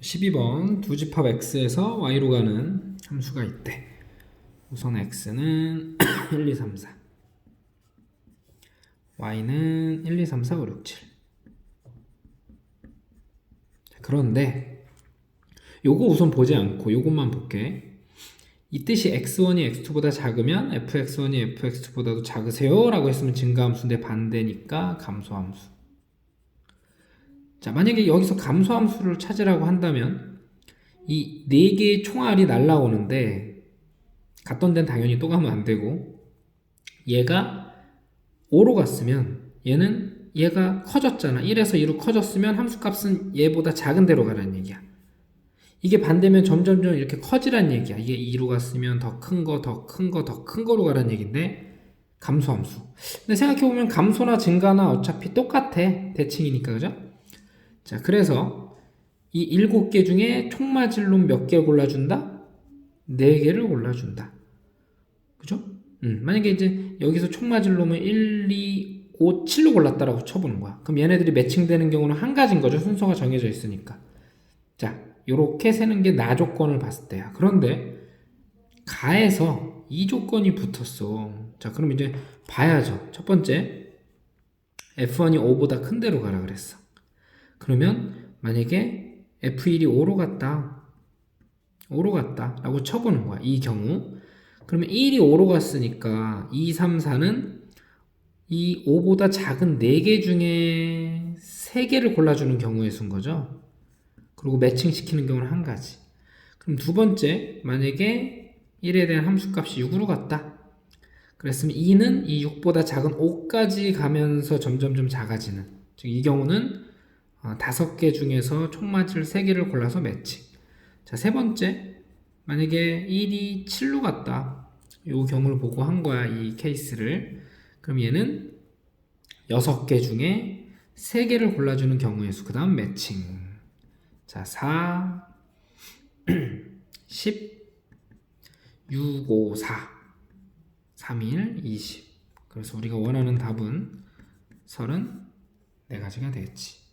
12번 두 집합 x에서 y로 가는 함수가 있대. 우선 x는 1, 2, 3, 4. y는 1, 2, 3, 4, 5, 6, 7. 자, 그런데 요거 우선 보지 않고 요것만 볼게. 이 뜻이 x1이 x2보다 작으면 fx1이 fx2보다도 작으세요 라고 했으면 증가함수인데 반대니까 감소함수. 자, 만약에 여기서 감소함수를 찾으라고 한다면 이 네 개의 총알이 날라오는데 갔던 데는 당연히 또 가면 안 되고 얘가 5로 갔으면 얘는 얘가 커졌잖아. 1에서 2로 커졌으면 함수값은 얘보다 작은 데로 가라는 얘기야. 이게 반대면 점점점 이렇게 커지란 얘기야. 이게 2로 갔으면 더 큰 거, 더 큰 거, 더 큰 거로 가라는 얘기인데 감소함수. 근데 생각해보면 감소나 증가나 어차피 똑같아. 대칭이니까, 그죠? 자, 그래서 이 일곱 개 중에 총 맞을 놈 몇 개 골라준다? 네 개를 골라준다. 그죠? 음, 만약에 이제 여기서 총 맞을 놈을 1, 2, 5, 7로 골랐다라고 쳐보는 거야. 그럼 얘네들이 매칭되는 경우는 한 가지인 거죠. 순서가 정해져 있으니까. 자, 요렇게 세는 게 나 조건을 봤을 때야. 그런데 가에서 이 조건이 붙었어. 자, 그럼 이제 봐야죠. 첫 번째, F1이 5보다 큰 데로 가라 그랬어. 그러면 만약에 F1이 5로 갔다. 5로 갔다. 라고 쳐보는 거야. 이 경우. 그러면 1이 5로 갔으니까 2, 3, 4는 이 5보다 작은 4개 중에 3개를 골라주는 경우의 수인 거죠. 그리고 매칭시키는 경우는 한 가지. 그럼 두 번째, 만약에 1에 대한 함수값이 6으로 갔다. 그랬으면 2는 이 6보다 작은 5까지 가면서 점점점 작아지는. 즉, 이 경우는 어, 다섯 개 중에서 총 맞을 세 개를 골라서 매칭. 자, 세 번째. 만약에 1이 7로 갔다. 요 경우를 보고 한 거야, 이 케이스를. 그럼 얘는 여섯 개 중에 세 개를 골라주는 경우의 수. 그 다음 매칭. 자, 4, 10, 6, 5, 4. 3일 20. 그래서 우리가 원하는 답은 34가지가 되겠지.